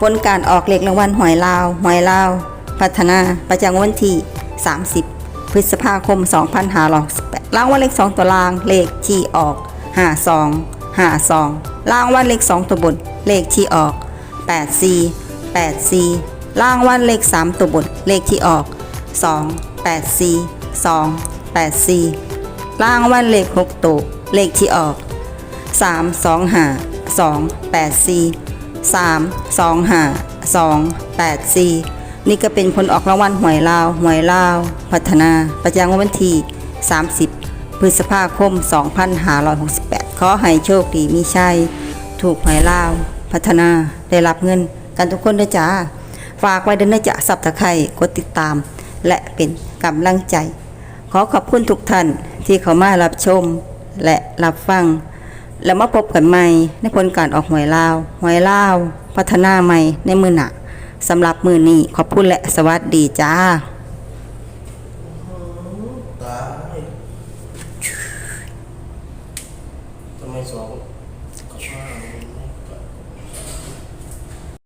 ผลการออกเลขรางวัลหวยลาวหวยลาว พัฒนาประจำวันที่ 30 พฤษภาคม 2568รางวัลเลข 2 ตัวล่างเลขที่ออก 52 52รางวัลเลข 2 ตัวบนเลขที่ออก 84 84รางวัลเลข 3 ตัวบนเลขที่ออก 2 84 2 84รางวัลเลข6ตัวเลขที่ออก 3 2 5 2 8 4 3 2 5 2 8 4 นี่ก็เป็นผลออกรางวัลหวยลาวหวยลาว พัฒนา ประจำวันที่ 30 พฤษภาคม 2568 ขอให้โชคดีมีชัย ถูกหวยลาว พัฒนาได้รับเงินกันทุกคนด้วยจ้า ฝากไว้เดินนะจ๊ะสับตะไคร่กดติดตาม และเป็นกำลังใจ ขอขอบคุณทุกท่านที่เข้ามารับชม และรับฟัง แล้วมาพบกันใหม่ในผลการออกหวยลาวหวยลาวพัฒนาใหม่ในมือหนักสำหรับมือนี้ขอบคุณและสวัสดีจ้าตายทำไมสองห้า